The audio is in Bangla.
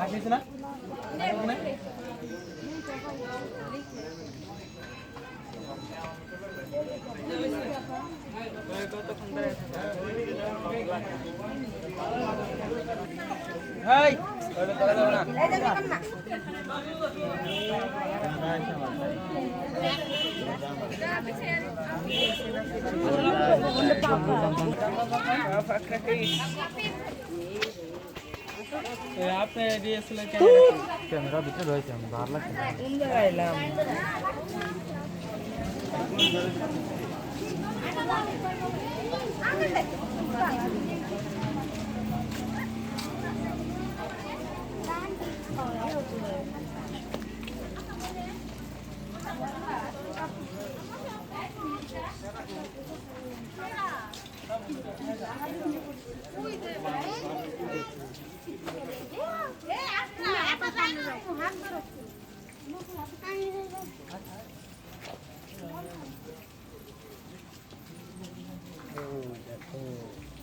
লাগিয়েছে না ওখানে? ক্যামেরা ভিতরে রয়েছে আমি ভালো লাগছে Thank you. 오, 오.